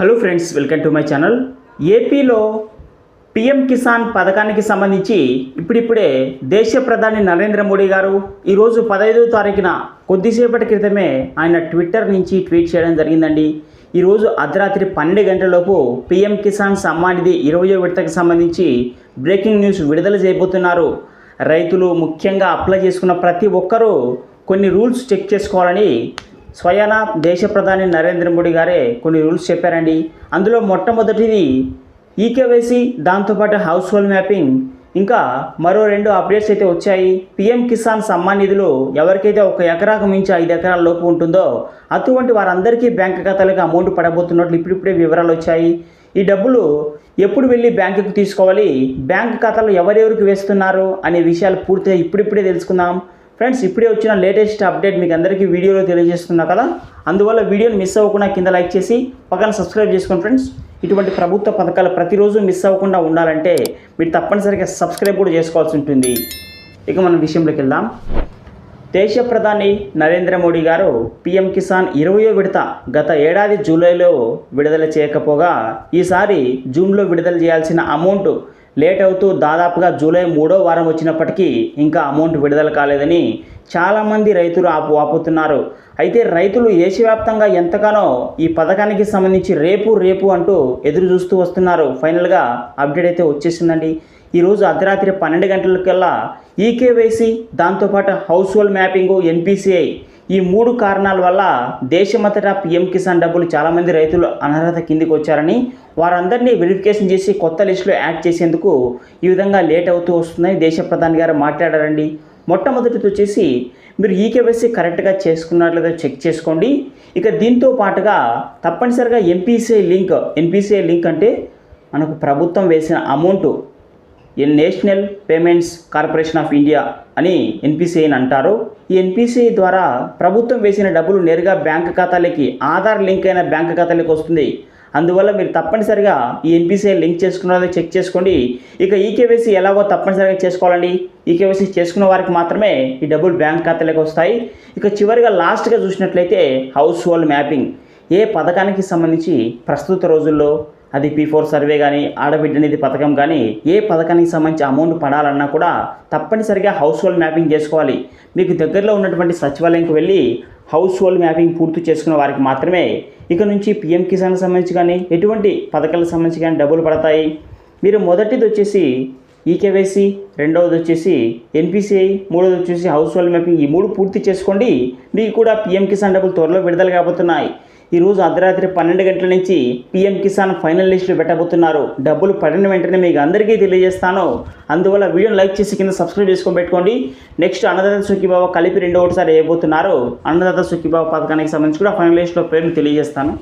Hello friends welcome to my channel ఏపీలో PM Kisan పథకానికి సంబంధించి ఇప్పుడిప్పుడే దేశ ప్రధాని నరేంద్ర మోడీ గారు ఈరోజు పదహైదో తారీఖున కొద్దిసేపటి క్రితమే ఆయన ట్విట్టర్ నుంచి ట్వీట్ చేయడం జరిగిందండి. ఈరోజు అర్ధరాత్రి పన్నెండు గంటలలోపు పిఎం కిసాన్ సమ్మానిధి ఇరవయో విడతకు సంబంధించి బ్రేకింగ్ న్యూస్ విడుదల చేయబోతున్నారు. రైతులు ముఖ్యంగా అప్లై చేసుకున్న ప్రతి ఒక్కరూ కొన్ని రూల్స్ చెక్ చేసుకోవాలని స్వయాన దేశ ప్రధాని నరేంద్ర మోడీ గారే కొన్ని రూల్స్ చెప్పారండి. అందులో మొట్టమొదటిది ఈకేవైసీ దాంతోపాటు హౌస్ హోల్డ్ మ్యాపింగ్. ఇంకా మరో రెండు అప్డేట్స్ అయితే వచ్చాయి. పిఎం కిసాన్ సమ్మాన్ నిధులు ఎవరికైతే ఒక ఎకరాకు మించి ఐదు ఎకరాల లోపు ఉంటుందో అటువంటి వారందరికీ బ్యాంక్ ఖాతాలకు అమౌంట్ పడబోతున్నట్లు ఇప్పుడిప్పుడే వివరాలు వచ్చాయి. ఈ డబ్బులు ఎప్పుడు వెళ్ళి బ్యాంకుకు తీసుకోవాలి? బ్యాంక్ ఖాతాలో ఎవరెవరికి వేస్తున్నారు? అనే విషయాలు పూర్తిగా ఇప్పుడిప్పుడే తెలుసుకుందాం. ఫ్రెండ్స్ ఇప్పుడే వచ్చిన లేటెస్ట్ అప్డేట్ మీకు అందరికీ వీడియోలో తెలియజేస్తున్నా కదా? అందువల్ల వీడియోని మిస్ అవ్వకుండా కింద లైక్ చేసి పక్కన సబ్స్క్రైబ్ చేసుకోండి ఫ్రెండ్స్. ఇటువంటి ప్రభుత్వ పథకాలు ప్రతిరోజు మిస్ అవ్వకుండా ఉండాలంటే మీరు తప్పనిసరిగా సబ్స్క్రైబ్ కూడా చేసుకోవాల్సి ఉంటుంది. ఇక మనం విషయంలోకి వెళ్దాం. దేశ ప్రధాని నరేంద్ర మోడీ గారు పీఎం కిసాన్ ఇరవయో విడత గత ఏడాది జూలైలో విడుదల చేయకపోగా ఈసారి జూన్లో విడుదల చేయాల్సిన అమౌంట్ లేట్ అవుతూ దాదాపుగా జూలై మూడో వారం వచ్చినప్పటికీ ఇంకా అమౌంట్ విడుదల కాలేదని చాలామంది రైతులు ఆపు ఆపుతున్నారు. అయితే రైతులు దేశవ్యాప్తంగా ఎంతగానో ఈ పథకానికి సంబంధించి రేపు రేపు అంటూ ఎదురు చూస్తూ వస్తున్నారు. ఫైనల్గా అప్డేట్ అయితే వచ్చేసిందండి. ఈరోజు అర్ధరాత్రి పన్నెండు గంటలకల్లా ఈకేవైసీ దాంతోపాటు హౌస్ హోల్డ్ మ్యాపింగు ఎన్పిసిఐ ఈ మూడు కారణాల వల్ల దేశమంతటా పిఎం కిసాన్ డబ్బులు చాలామంది రైతులు అనర్హత కిందికి వచ్చారని వారందరినీ వెరిఫికేషన్ చేసి కొత్త లిస్టులో యాడ్ చేసేందుకు ఈ విధంగా లేట్ అవుతూ వస్తుందని దేశ ప్రధాని గారు మాట్లాడారండి. మొట్టమొదటిది వచ్చేసి మీరు ఈకేవైసీ కరెక్ట్గా చేసుకున్నట్లేదో చెక్ చేసుకోండి. ఇక దీంతో పాటుగా తప్పనిసరిగా ఎన్పిసిఐ లింక్ ఎన్పిసిఐ లింక్ అంటే మనకు ప్రభుత్వం వేసిన amount national payments corporation of India అని ఎన్పిసిఐ అని అంటారు. ఈ ఎన్పిసిఐ ద్వారా ప్రభుత్వం వేసిన డబ్బులు నేరుగా బ్యాంక్ ఖాతాలకి ఆధార్ లింక్ అయిన బ్యాంక్ ఖాతాలకి వస్తుంది. అందువల్ల మీరు తప్పనిసరిగా ఈ ఎన్పిసిఐ లింక్ చేసుకున్నదో చెక్ చేసుకోండి. ఇక ఈకేవైసీ ఎలాగో తప్పనిసరిగా చేసుకోవాలండి. ఈకేవైసీ చేసుకున్న వారికి మాత్రమే ఈ డబ్బులు బ్యాంక్ ఖాతాలకు వస్తాయి. ఇక చివరిగా లాస్ట్గా చూసినట్లయితే హౌస్ హోల్డ్ మ్యాపింగ్ ఏ పథకానికి సంబంధించి ప్రస్తుత రోజుల్లో అది పీ ఫోర్ సర్వే కానీ ఆడబిడ్డ నిధి పథకం కానీ ఏ పథకానికి సంబంధించి అమౌంట్ పడాలన్నా కూడా తప్పనిసరిగా హౌస్ హోల్డ్ మ్యాపింగ్ చేసుకోవాలి. మీకు దగ్గరలో ఉన్నటువంటి సచివాలయంకి వెళ్ళి హౌస్ హోల్డ్ మ్యాపింగ్ పూర్తి చేసుకున్న వారికి మాత్రమే ఇక నుంచి పిఎం కిసాన్కి సంబంధించి కానీ ఎటువంటి పథకాలకు సంబంధించి కానీ డబ్బులు పడతాయి. మీరు మొదటిది వచ్చేసి ఈకేవైసీ రెండవది వచ్చేసి ఎన్పిసిఐ మూడవది వచ్చేసి హౌస్ హోల్డ్ మ్యాపింగ్ ఈ మూడు పూర్తి చేసుకోండి. మీకు కూడా పిఎం కిసాన్ డబ్బులు త్వరలో విడుదల కాబోతున్నాయి. ఈరోజు అర్ధరాత్రి పన్నెండు గంటల నుంచి పిఎం కిసాన్ ఫైనల్ లిస్టులు పెట్టబోతున్నారు. డబ్బులు పడిన వెంటనే మీకు అందరికీ తెలియజేస్తాను. అందువల్ల వీడియోని లైక్ చేసి కింద సబ్స్క్రైబ్ చేసుకొని పెట్టుకోండి. నెక్స్ట్ అన్నదాత సుఖీబాబు కలిపి రెండో ఒకటిసారి వేయబోతున్నారు. అన్నదాత సుఖీబాబు పథకానికి సంబంధించి కూడా ఫైనల్ లిస్టులో పేర్లు తెలియజేస్తాను.